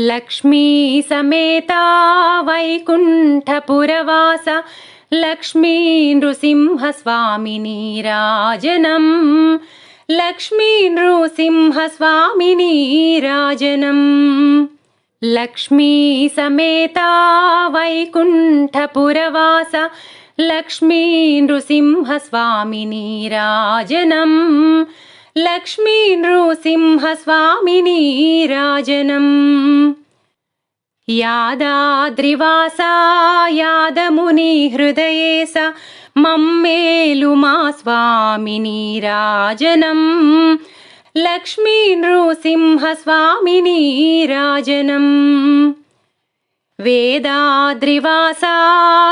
लक्ष्मी समेता वैकुण्ठपुरवास लक्ष्मी नृसिंहस्वामिनी राजनम् लक्ष्मी नृसिंहस्वामिनी राजनम्। लक्ष्मी समेता वैकुण्ठपुरवास लक्ष्मी नृसिंहस्वामिनी राजनम् लक्ष्मी नृसिंहस्वामिनी राजनम् यादाद्रिवासा यादमुनिहृदये स मम्मेलुमा स्वामिनी राजनम् लक्ष्मी नृसिंहस्वामिनी राजनम् వేదాద్రివాసా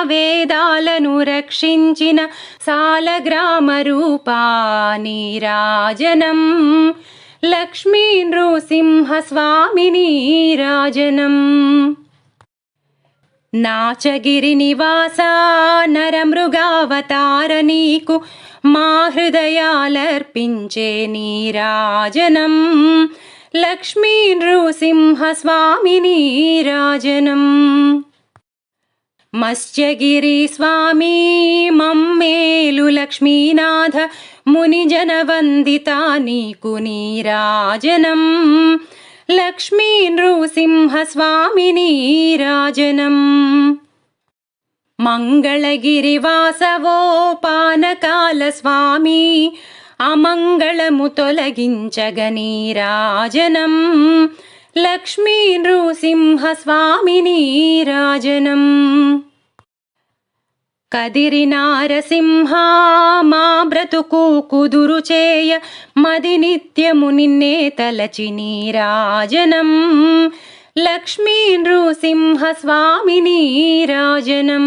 వేదాలను రక్షించిన సాలగ్రామరూపా నీరాజనం. లక్ష్మీ నృసింహస్వామిని రాజనం. నాచగిరి నివాస నరమృగావతార నీకు మా హృదయాలర్పించే నీరాజనం. लक्ष्मी नृसिंहस्वामिनीराजनम् मस्यगिरिस्वामी मम् मेलु लक्ष्मीनाथ मुनिजनवन्दिता नीकुनीराजनम् लक्ष्मी नृसिंहस्वामिनी राजनम् मङ्गलगिरिवासवोपानकालस्वामी అమంగళము తొలగించగని రాజనం లక్ష్మీ నృసింహస్వామిని రాజనం. కదిరి నారసింహ మా బ్రతుకు కుదురు చేయ మది నిత్యము నిన్నే తలచి నీరాజనం. లక్ష్మీ నృసింహస్వామిని రాజనం.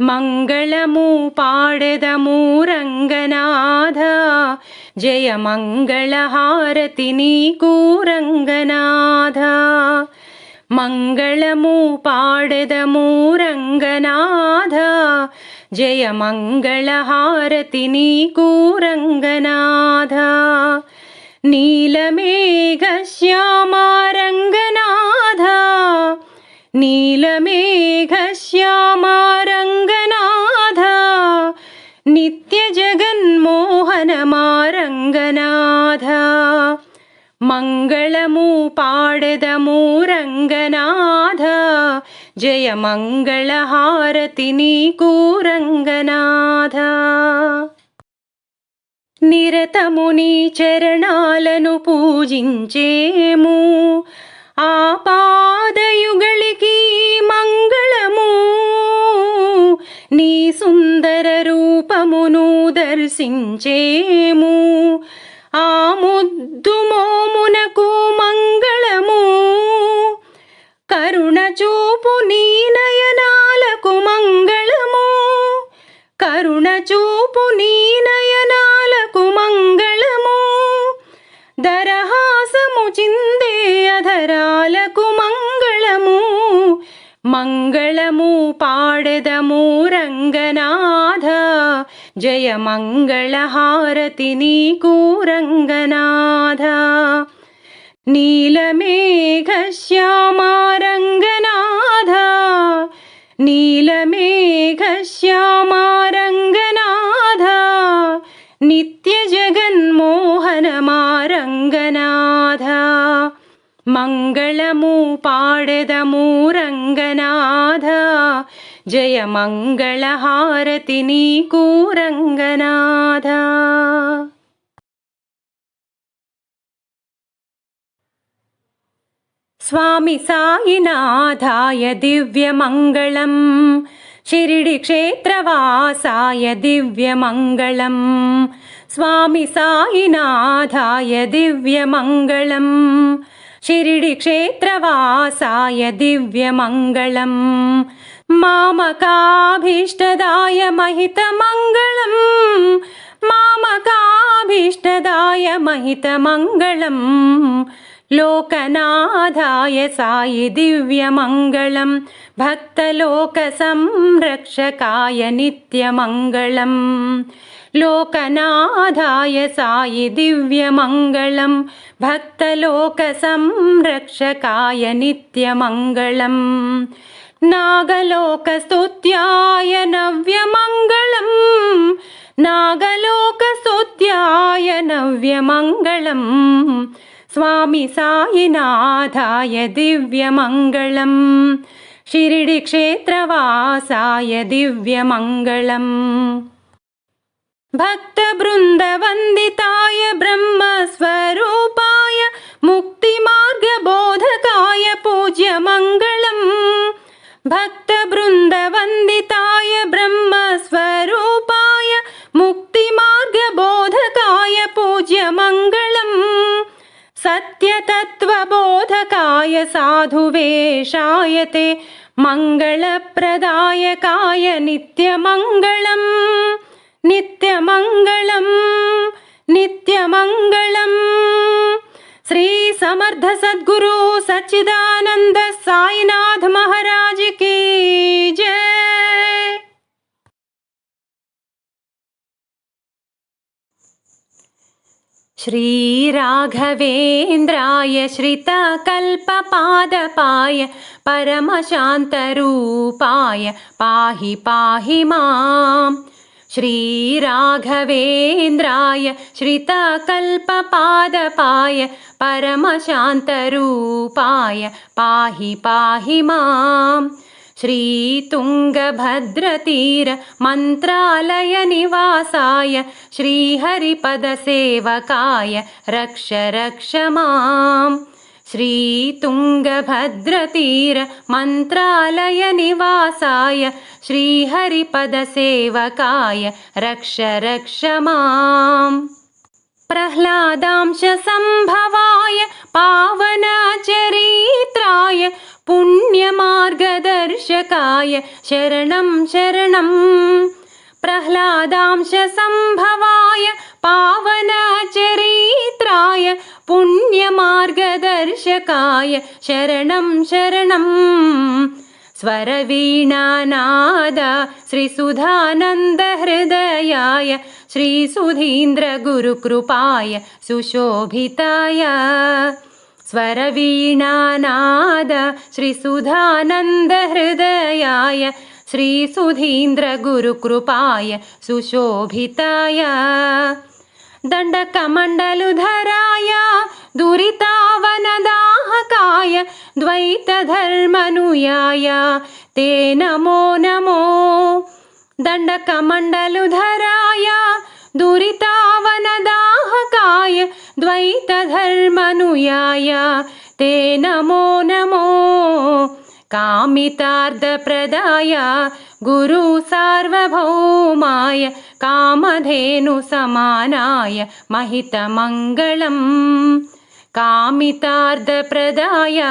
ಮಂಗಳಮೂ ಪಾಡೆದ ಮೂರಂಗನಾಥ ಜಯ ಮಂಗಳ ಹಾರತಿ ನೀ ಕೂರಂಗನಾಥ ಮಂಗಳಮೂ ಪಾಡೆದ ಮೂರಂಗನಾಥ ಜಯ ಮಂಗಳ ಹಾರತಿ ನೀ ಕೂರಂಗನಾಥ ನೀಲಮೇಘ ಶ್ಯಾಮಾರಂಗನಾಥ ನೀಲಮೇಘ ಶ್ಯಾಮ పాడెదము రంగనాథ జయ మంగళహారతి నీకు రంగనాథ నిరతము నీ చరణాలను పూజించేము ఆ పాదయుగళికి మంగళము నీ సుందర రూపమును దర్శించేము ఆ ముద్దుమోమునకు నయనాలకు మంగళము. కరుణ చూపు నీ నయనాలకు మంగళము. దరహాసము చిందే అధరాలకు మంగళము. మంగళము పాడెదము రంగనాథ. జయ మంగళహారతి నీకు రంగనాథ. నీలమేఘ శ్యామా రంగనాథ नीलमेघश्यामारङ्गनाथ नित्यजगन्मोहनमारङ्गनाथ मङ्गलमूपाडदमूरङ्गनाथ जय मङ्गलहारति नीकूरङ्गनाथ। स्वामि सायिनाधाय दिव्यमङ्गलम् शिरिडिक्षेत्रवासाय दिव्यमङ्गलम् स्वामि सायिनाधाय दिव्यमङ्गलम् शिरिडिक्षेत्रवासाय दिव्यमङ्गलम् मामकाभीष्टदाय महितमङ्गलम् मामकाभीष्टदाय महितमङ्गलम् लोकनाथाय सायि दिव्यमङ्गलं भक्तलोकसंरक्षकाय नित्यमङ्गलम्। लोकनाथाय सायि दिव्यमङ्गलं भक्तलोकसंरक्षकाय नित्यमङ्गलम्। नागलोकस्तुत्याय नव्यमङ्गलम् नागलोकस्तुत्याय नव्यमङ्गलम् स्वामि सायिनाथाय दिव्यमङ्गलम् शिरिडिक्षेत्रवासाय दिव्यमङ्गलम् भक्तबृन्दवन्दिताय सत्यतत्त्वबोधकाय साधुवेशाय ते मङ्गलप्रदायकाय नित्यमङ्गलम् नित्यमङ्गलम् नित्यमङ्गलम्। श्रीसमर्थ सद्गुरु सच्चिदानन्द साईनाथ श्रीराघवेन्द्राय श्रितकल्पपादपाय परमशान्तरूपाय पाहि पाहि माम्। श्रीराघवेन्द्राय श्रितकल्पपादपाय परमशान्तरूपाय पाहि पाहि माम् श्रीतुङ्गभद्रतीर मन्त्रालयनिवासाय श्रीहरिपदसेवकाय रक्ष रक्ष माम्। श्रीतुङ्गभद्रतीर मन्त्रालयनिवासाय श्रीहरिपदसेवकाय रक्ष रक्ष माम् प्रह्लादांशसम्भवाय पावनचरित्राय पुण्यमार्गदर्शकाय शरणं शरणम् प्रह्लादांशसम्भवाय पावनचरित्राय पुण्यमार्गदर्शकाय शरणं शरणम् स्वरवीणानाद श्रीसुधानन्दहृदयाय श्रीसुधीन्द्रगुरुकृपाय सुशोभिताय स्वरवीणानाद श्रीसुधानन्दहृदयाय श्रीसुधीन्द्रगुरुकृपाय सुशोभिताय दण्डकमण्डलुधराय दुरितावनदाहकाय द्वैतधर्मनुयाय ते नमो नमो। दण्डकमण्डलुधराय दुरितावनदाहकाय द्वैतधर्मनुयाय ते नमो नमो। कामितार्धप्रदाय गुरु सार्वभौमाय कामधेनुसमानाय महितमङ्गलम् कामितार्धप्रदाय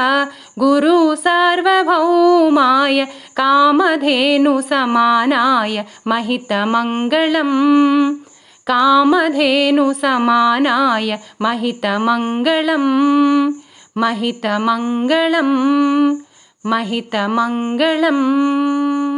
गुरु सार्वभौमाय कामधेनुसमानाय महितमङ्गलम्। कामधेनुसमानाय महितमङ्गलम्। महितमङ्गलम्। महितमङ्गलम्